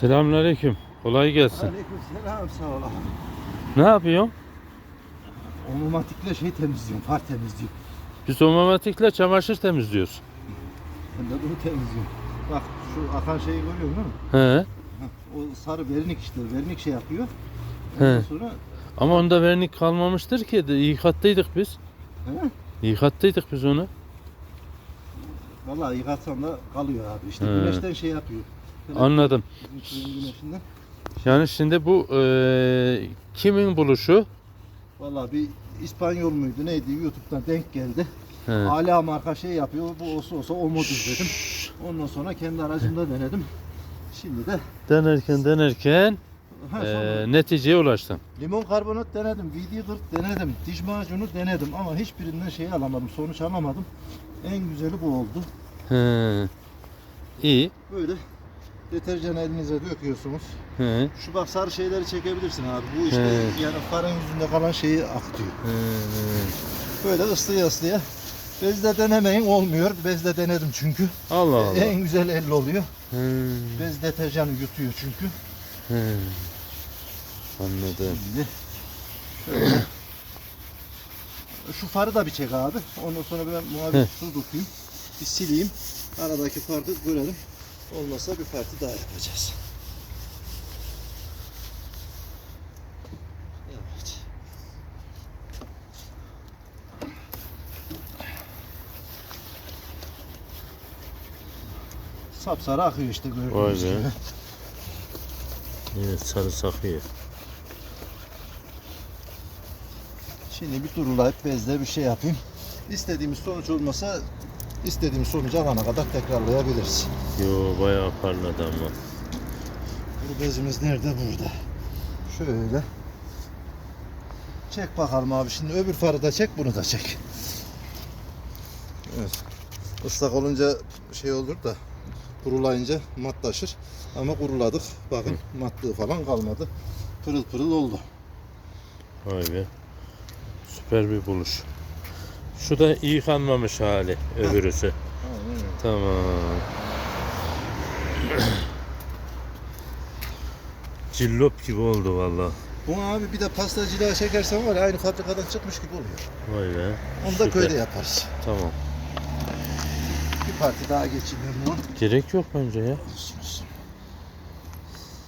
Selamünaleyküm. Kolay gelsin. Aleykümselam sağ ol. Ne yapıyorsun? Omomatikle şey temizliyorum, far temizliyorum. Biz otomatikle çamaşır temizliyoruz. Ben de bunu temizliyorum. Bak şu akan şeyi görüyor musun? He. O sarı vernik işte, vernik şey yapıyor. Ondan He. sonra Ama onda vernik kalmamıştır ki. de Yıkattıydık biz. he? Yıkattıydık biz onu. Vallahi yıkatsam da kalıyor abi. İşte He. güneşten şey yapıyor. Anladım. güneşinden. Yani şimdi bu eee, kimin buluşu? Vallahi bir İspanyol muydu neydi YouTube'dan denk geldi. He. Hala marka şey yapıyor. Bu olsa olsa o modur dedim. Ondan sonra kendi aracımda denedim. Şimdi de Denerken denerken ha, sonra neticeye ulaştım. limon karbonat denedim, VD40 denedim, diş macunu denedim ama hiçbirinden şey alamadım, sonuç alamadım. En güzeli bu oldu. He. İyi. Böyle deterjan elinize döküyorsunuz. He. Şu bak sarı şeyleri çekebilirsin abi. Bu işte He. yani farın yüzünde kalan şeyi akıtıyor. He. Böyle ıslıya ıslıya. Bezle denemeyin olmuyor. Bezle denedim çünkü. Allah Allah. En güzel el oluyor. He. Bez deterjanı yutuyor çünkü. He. Anladım. Şimdi şöyle. Şu farı da bir çek abi. Ondan sonra ben muhabbet su tutayım. Bir sileyim. Aradaki farkı görelim. Olmasa bir parti daha yapacağız. Evet. Sapsarı akıyor işte gördüğünüz gibi. Evet sarı sakıyor. Şimdi bir durulayıp bezle bir şey yapayım. İstediğimiz sonuç olmasa istediğimiz sonucu alana kadar tekrarlayabiliriz. Yo bayağı parladı ama. Bu bezimiz nerede? Burada. Şöyle. Çek bakalım abi. Şimdi öbür farı da çek, bunu da çek. Evet. Islak olunca şey olur da kurulayınca matlaşır. Ama kuruladık. Bakın matlığı falan kalmadı. Pırıl pırıl oldu. Vay be. Süper bir buluş. Şu da yıkanmamış hali öbürüsü. Tamam. Cillop gibi oldu valla. Bu abi bir de pastacılığa çekersen var ya aynı fabrikadan çıkmış gibi oluyor. Vay be. Onu da Süper. köyde yaparız. Tamam. Bir parti daha geçiriyorum bunu. Gerek yok bence ya. Olsun olsun.